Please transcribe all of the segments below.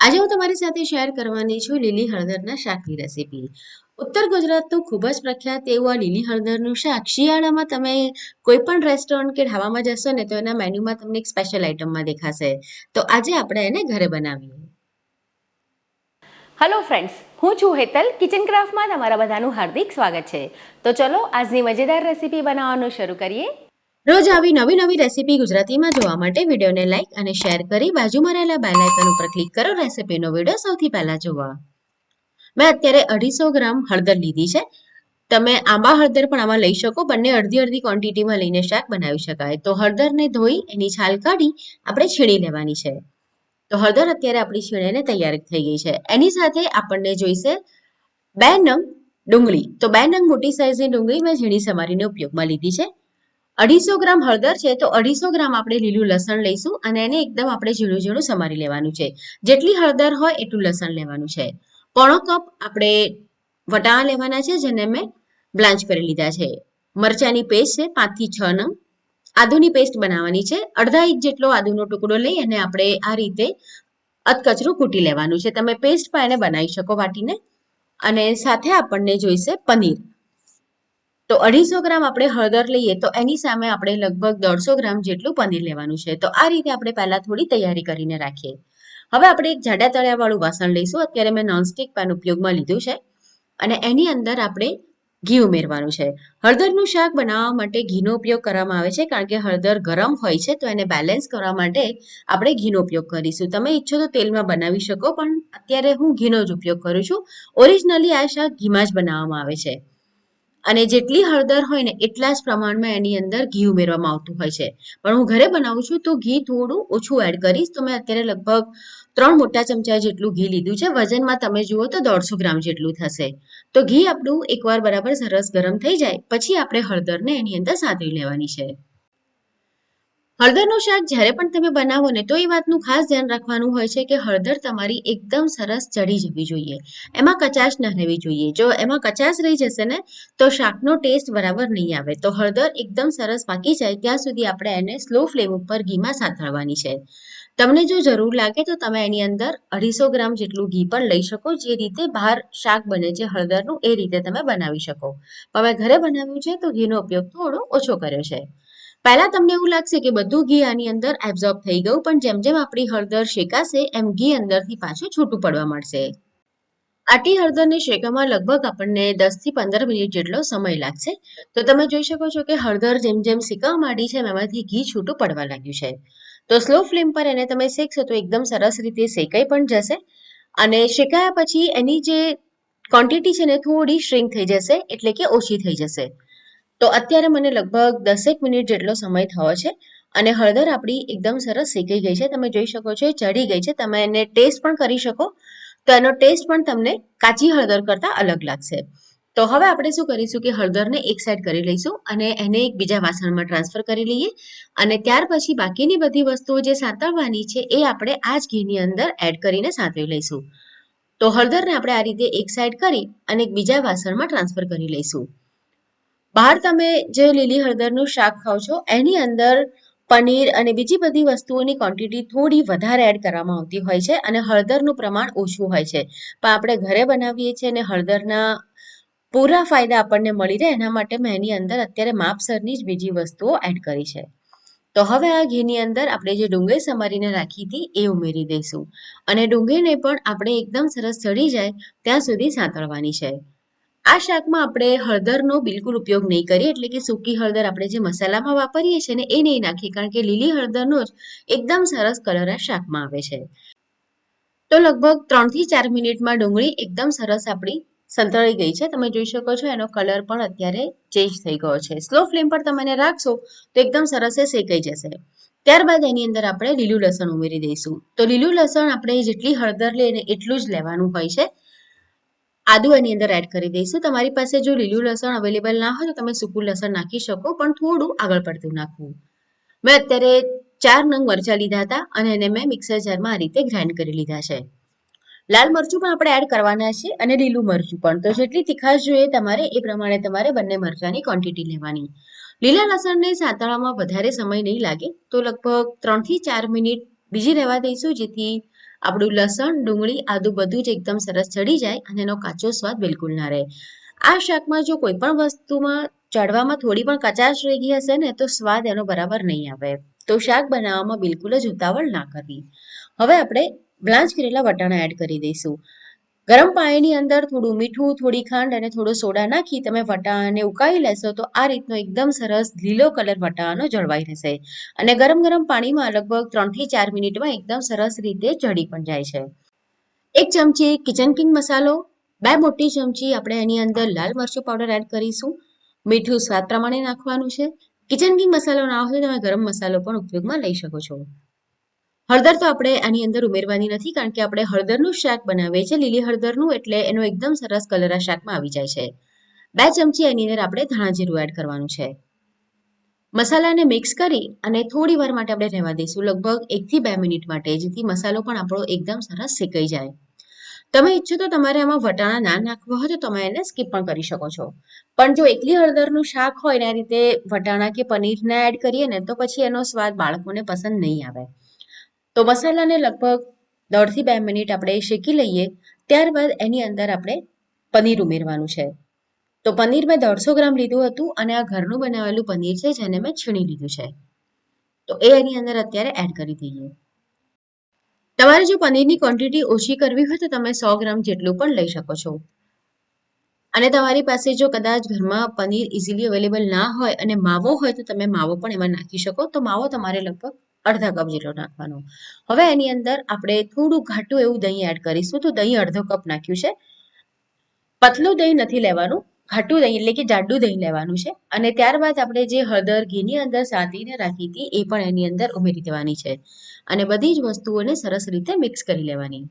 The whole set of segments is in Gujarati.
આજે હું તમારી સાથે શેર કરવાની છું લીલી હળદરના શાકની રેસીપી ઉત્તર ગુજરાતનું ખૂબ જ પ્રખ્યાત એવું આ લીલી હળદરનું શાક. શિયાળામાં તમે કોઈ પણ રેસ્ટોરન્ટ કે ઢાબામાં જશો ને તો એના મેન્યુમાં તમને એક સ્પેશિયલ આઇટમમાં દેખાશે. તો આજે આપણે એને ઘરે બનાવીએ. હલો ફ્રેન્ડ્સ હું છું હેતલ કિચન ક્રાફ્ટમાં તમારા બધાનું હાર્દિક સ્વાગત છે. તો ચલો આજની મજેદાર રેસીપી બનાવવાનું શરૂ કરીએ. રોજ આવી નવી નવી રેસીપી ગુજરાતીમાં જોવા માટે વિડીયોને લાઇક અને શેર કરી બાજુમાં રહેલા બેલ આઇકન ઉપર ક્લિક કરો. રેસીપીનો વીડિયો સૌથી પહેલા જોવા. મેં અત્યારે અઢીસો ગ્રામ હળદર લીધી છે. તમે આંબા હળદર પણ આમાં લઈ શકો. બંને અડધી અડધી ક્વોન્ટિટીમાં લઈને શાક બનાવી શકાય. તો હળદરને ધોઈ એની છાલ કાઢી આપણે છીણી લેવાની છે. તો હળદર અત્યારે આપણી છીણીને તૈયાર થઈ ગઈ છે. એની સાથે આપણને જોઈશે બે નંગ ડુંગળી. તો બે નંગ મોટી સાઇઝની ડુંગળી મેં ઝીણી સમારીને ઉપયોગમાં લીધી છે. અઢીસો ગ્રામ હળદર છે તો અઢીસો ગ્રામ આપણે લીલું લસણ લઈશું અને એને એકદમ આપણે ઝીણું ઝીણું સમારી લેવાનું છે. જેટલી હળદર હોય એટલું લસણ લેવાનું છે. પોણો કપ આપણે વટાણા લેવાના છે જેને મેં બ્લાન્ચ કરી લીધા છે. મરચાની પેસ્ટ છે પાંચથી છ નંગ. આદુની પેસ્ટ બનાવવાની છે. અડધા ઇંચ જેટલો આદુનો ટુકડો લઈ અને આપણે આ રીતે અધકચરું કૂટી લેવાનું છે. તમે પેસ્ટ પણ એને બનાવી શકો વાટીને. અને સાથે આપણને જોઈશે પનીર. તો અઢીસો ગ્રામ આપણે હળદર લઈએ તો એની સામે આપણે લગભગ દોઢસો ગ્રામ જેટલું પનીર લેવાનું છે. તો આ રીતે આપણે પહેલા થોડી તૈયારી કરીને રાખીએ. હવે આપણે એક જાડા તળિયાવાળું વાસણ લઈશું. અત્યારે મેં નોનસ્ટિક પેન ઉપયોગમાં લીધું છે. અને એની અંદર આપણે ઘી ઉમેરવાનું છે. હળદરનું શાક બનાવવા માટે ઘીનો ઉપયોગ કરવામાં આવે છે કારણ કે હળદર ગરમ હોય છે તો એને બેલેન્સ કરવા માટે આપણે ઘીનો ઉપયોગ કરીશું. તમે ઈચ્છો તો તેલમાં બનાવી શકો, પણ અત્યારે હું ઘીનો જ ઉપયોગ કરું છું. ઓરિજિનલી આ શાક ઘીમાં જ બનાવવામાં આવે છે. અને જેટલી હળદર હોય ને એટલા જ પ્રમાણમાં એની અંદર ઘી ઉમેરવામાં આવતું હોય છે. પણ હું ઘરે બનાવું છું તો ઘી થોડું ઓછું એડ કરીશ. તો મેં અત્યારે લગભગ ત્રણ મોટા ચમચા જેટલું ઘી લીધું છે. વજનમાં તમે જુઓ તો દોઢસો ગ્રામ જેટલું થશે. તો ઘી આપણું એકવાર બરાબર સરસ ગરમ થઈ જાય. પછી આપણે હળદરને એની અંદર સાધવી લેવાની છે. હળદરનું શાક જ્યારે પણ તમે બનાવો ને, તો એ વાતનું ખાસ ધ્યાન રાખવાનું હોય છે કે હળદર તમારી એકદમ સરસ ચડી જવી જોઈએ. એમાં કચાશ ન રહેવી જોઈએ. જો એમાં કચાશ રહી જશે ને, તો શાકનો ટેસ્ટ બરાબર નહીં આવે. તો હળદર એકદમ સરસ પાકી જાય, ત્યાં સુધી આપણે એને સ્લો ફ્લેમ ઉપર ઘીમાં સાંથળવાની છે. તમને જો જરૂર લાગે તો તમે એની અંદર અઢીસો ગ્રામ જેટલું ઘી પણ લઈ શકો, જે રીતે બહાર શાક બને છે હળદરનું, એ રીતે તમે બનાવી શકો. હવે ઘરે બનાવ્યું છે તો ઘીનો ઉપયોગ થોડો ઓછો કર્યો છે. પહેલા તમને એવું લાગશે કે બધું ઘી આની અંદર એબ્ઝોર્બ થઈ ગયું, પણ જેમ જેમ આપણી હળદર શેકાશે, એમ ઘી અંદરથી પાછું છૂટું પડવા મળશે આટી હળદરને શેકામાં લગભગ આપણને દસથી પંદર મિનિટ જેટલો સમય લાગશે. તો તમે જોઈ શકો છો કે હળદર જેમ જેમ શેકાવા માંડી છે એમાંથી ઘી છૂટું પડવા લાગ્યું છે. તો સ્લો ફ્લેમ પર એને તમે શેકશો તો એકદમ સરસ રીતે શેકાઈ પણ જશે. અને શેકાયા પછી એની જે ક્વોન્ટિટી છે ને થોડી શ્રિંક થઈ જશે, એટલે કે ઓછી થઈ જશે. તો અત્યારે મને લગભગ દસેક મિનિટ જેટલો સમય થયો છે અને હળદર આપણી એકદમ સરસ શેકાઈ ગઈ છે. તમે જોઈ શકો છો ચડી ગઈ છે. તમે એને ટેસ્ટ પણ કરી શકો. તો એનો ટેસ્ટ પણ તમને કાચી હળદર કરતાં અલગ લાગશે. તો હવે આપણે શું કરીશું કે હળદરને એક સાઈડ કરી લઈશું અને એને એક બીજા વાસણમાં ટ્રાન્સફર કરી લઈએ અને ત્યાર પછી બાકીની બધી વસ્તુઓ જે સાતળવાની છે એ આપણે આ જ ઘીની અંદર એડ કરીને સાતળી લઈશું. તો હળદરને આપણે આ રીતે એક સાઈડ કરી અને એક બીજા વાસણમાં ટ્રાન્સફર કરી લઈશું. બહાર તમે જે લીલી હળદરનું શાક ખાઓ છો, એની અંદર પનીર અને બીજી બધી વસ્તુઓની ક્વોન્ટિટી થોડી વધારે એડ કરવામાં આવતી હોય છે અને હળદરનું પ્રમાણ ઓછું હોય છે. પણ આપણે ઘરે બનાવીએ છીએ અને હળદરના પૂરા ફાયદા આપણને મળી રહે, એના માટે મેં એની અંદર અત્યારે માપસરની જ બીજી વસ્તુઓ એડ કરી છે. તો હવે આ ઘીની અંદર આપણે જે ડુંગળી સમારીને રાખી હતી એ ઉમેરી દઈશું. અને ડુંગળીને પણ આપણે એકદમ સરસ ચડી જાય ત્યાં સુધી સાંતળવાની છે. આ શાકમાં આપણે હળદરનો બિલકુલ ઉપયોગ નહીં કરીએ, એટલે કે સૂકી હળદર આપણે જે મસાલામાં વાપરીએ છીએ ને એ નહીં નાખીએ, કારણ કે લીલી હળદરનો જ એકદમ સરસ કલર આ શાકમાં આવે છે. તો લગભગ ત્રણથી ચાર મિનિટમાં ડુંગળી એકદમ સરસ આપણી સંતળાઈ ગઈ છે. તમે જોઈ શકો છો એનો કલર પણ અત્યારે ચેન્જ થઈ ગયો છે. સ્લો ફ્લેમ પર તમે રાખશો તો એકદમ સરસ એ શેકાઈ જશે. ત્યારબાદ એની અંદર આપણે લીલું લસણ ઉમેરી દઈશું. તો લીલું લસણ આપણે જેટલી હળદર લઈએ એટલું જ લેવાનું હોય છે. આદુ એની અંદર એડ કરી દઈશું. તમારી પાસે જો લીલું લસણ અવેલેબલ ના હોય તો તમે સૂકું લસણ નાખી શકો, પણ થોડું આગળ પડતું નાખવું. મેં અત્યારે ચાર નંગ મરચાં લીધા હતા અને એને મેં મિક્સર જારમાં આ રીતે ગ્રાઇન્ડ કરી લીધા છે. લાલ મરચું પણ આપણે એડ કરવાના છે અને લીલું મરચું પણ. તો જેટલી તીખાશ જોઈએ તમારે, એ પ્રમાણે તમારે બંને મરચાંની ક્વોન્ટિટી લેવાની. લીલા લસણને સાતળામાં વધારે સમય નહીં લાગે, તો લગભગ ત્રણથી ચાર મિનિટ બીજી રહેવા દઈશું, જેથી આપણું લસણ, ડુંગળી, આદુ બધું જ એકદમ સરસ ચડી જાય અને એનો કાચો સ્વાદ બિલકુલ ના રહે. આ શાકમાં જો કોઈ પણ વસ્તુમાં ચડવામાં થોડી પણ કચાશ રહી ગઈ હશે ને, તો સ્વાદ એનો બરાબર નહીં આવે. તો શાક બનાવવામાં બિલકુલ જ ઉતાવળ ના કરવી. હવે આપણે બ્લાન્ચ કરેલા વટાણા એડ કરી દઈશું. ગરમ પાણીની અંદર થોડું મીઠું, થોડી ખાંડ અને થોડો સોડા નાખી તમે વટાણાને ઉકાળી લેશો તો આ રીતનો એકદમ સરસ લીલો કલર વટાણાનો જળવાઈ રહેશે. અને ગરમ ગરમ પાણીમાં લગભગ ત્રણથી ચાર મિનિટમાં એકદમ સરસ રીતે ચડી પણ જાય છે. એક ચમચી કિચન કિંગ મસાલો, બે મોટી ચમચી આપણે એની અંદર લાલ મરચું પાવડર એડ કરીશું. મીઠું સ્વાદ પ્રમાણે નાખવાનું છે. કિચન કિંગ મસાલો ના હોય તમે ગરમ મસાલો પણ ઉપયોગમાં લઈ શકો છો. હળદર તો આપણે આની અંદર ઉમેરવાની નથી, કારણ કે આપણે હળદરનું શાક બનાવીએ છીએ, લીલી હળદરનું, એટલે એનો એકદમ સરસ કલર આ શાકમાં આવી જાય છે. બે ચમચી એની અંદર આપણે ધાણા જીરું એડ કરવાનું છે. મસાલાને મિક્સ કરી અને થોડી વાર માટે આપણે રહેવા દઈશું, લગભગ એકથી બે મિનિટ માટે, જેથી મસાલો પણ આપણો એકદમ સરસ શેકાઈ જાય. તમે ઈચ્છો તો તમારે આમાં વટાણા ના નાખવા હોય તો તમે એને સ્કીપ પણ કરી શકો છો. પણ જો એકલી હળદરનું શાક હોય ને આ રીતે વટાણા કે પનીરને એડ કરીએ ને, તો પછી એનો સ્વાદ બાળકોને પસંદ નહીં આવે. તો મસાલાને લગભગ દોઢથી બે મિનિટ આપણે શેકી લઈએ, ત્યારબાદ એની અંદર આપણે પનીર ઉમેરવાનું છે. તો પનીર મેં દોઢસો ગ્રામ લીધું હતું અને આ ઘરનું બનાવેલું પનીર છે જેને મેં છીણી લીધું છે. તો એ એની અંદર અત્યારે એડ કરી દઈએ. તમારે જો પનીરની ક્વોન્ટિટી ઓછી કરવી હોય તો તમે સો ગ્રામ જેટલું પણ લઈ શકો છો. અને તમારી પાસે જો કદાચ ઘરમાં પનીર ઇઝીલી અવેલેબલ ના હોય અને માવો હોય તો તમે માવો પણ એમાં નાખી શકો. તો માવો તમારે લગભગ અડધા કપ જેટલો નાખવાનો. હવે એની અંદર આપણે થોડું ઘાટું એવું દહીં એડ કરીશું. તો દહીં અડધો કપ નાખ્યું છે. પતલું દહીં નથી લેવાનું. ઘાટું દહીં એટલે કે જાડું દહીં લેવાનું છે. અને ત્યારબાદ આપણે જે હળદર ઘીની અંદર સાંતીને રાખી હતી, એ પણ એની અંદર ઉમેરી દેવાની છે. અને બધી જ વસ્તુઓને સરસ રીતે મિક્સ કરી લેવાની.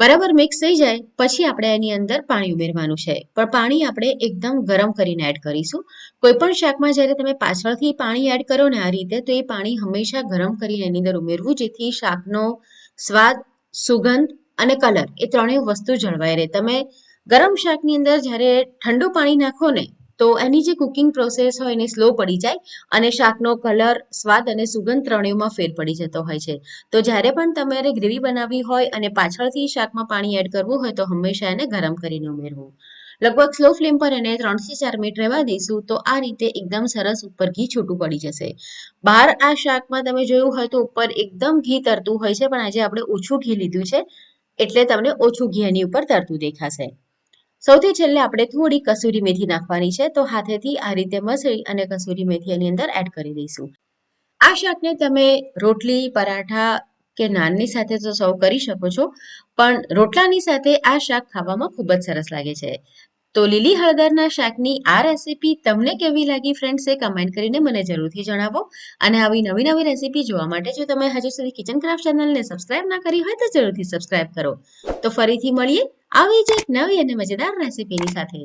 બરાબર મિક્સ થઈ જાય, પછી આપણે એની અંદર પાણી ઉમેરવાનું છે. પણ પાણી આપણે એકદમ ગરમ કરીને એડ કરીશું. કોઈ પણ શાકમાં જ્યારે તમે પાછળથી પાણી એડ કરો ને આ રીતે, તો એ પાણી હંમેશા ગરમ કરીને એની અંદર ઉમેરવું, જેથી શાકનો સ્વાદ, સુગંધ અને કલર એ ત્રણેય વસ્તુ જળવાઈ રહે. તમે ગરમ શાકની અંદર જ્યારે ઠંડુ પાણી નાખો ને તો એની જે કુકિંગ પ્રોસેસ હોય એને સ્લો પડી જાય અને શાકનો કલર સ્વાદ અને સુગંધ ત્રણેયમાં ફેર પડી જતો હોય છે. તો જ્યારે પણ તમારે ગ્રેવી બનાવવી હોય અને પાછળથી શાકમાં પાણી એડ કરવું હોય તો હંમેશા એને ગરમ કરીને ઉમેરવું. લગભગ સ્લો ફ્લેમ પર એને ત્રણથી ચાર મિનિટ રહેવા દઈશું તો આ રીતે એકદમ સરસ ઉપર ઘી છૂટું પડી જશે. બહાર આ શાકમાં તમે જોયું હોય તો ઉપર એકદમ ઘી તરતું હોય છે, પણ આજે આપણે ઓછું ઘી લીધું છે, એટલે તમને ઓછું ઘી એની ઉપર તરતું દેખાશે. સૌથી છેલ્લે આપણે થોડી કસૂરી મેથી નાખવાની છે, તો હાથેથી આ રીતે મસળી અને કસૂરી મેથી એની અંદર એડ કરી દઈશું. આ શાકને તમે રોટલી, પરાઠા કે નાનની સાથે તો સર્વ કરી શકો છો, પણ રોટલાની સાથે આ શાક ખાવામાં ખૂબ જ સરસ લાગે છે. તો લીલી હળદરના શાકની આ રેસીપી તમને કેવી લાગી ફ્રેન્ડ્સ એ કમેન્ટ કરીને મને જરૂરથી જણાવો. અને આવી નવી નવી રેસીપી જોવા માટે જો તમે હજુ સુધી કિચન ક્રાફ્ટ ચેનલને સબસ્ક્રાઇબ ના કરી હોય તો જરૂરથી સબસ્ક્રાઇબ કરો. તો ફરીથી મળીએ આવી જ એક નવી અને મજેદાર રેસીપીની સાથે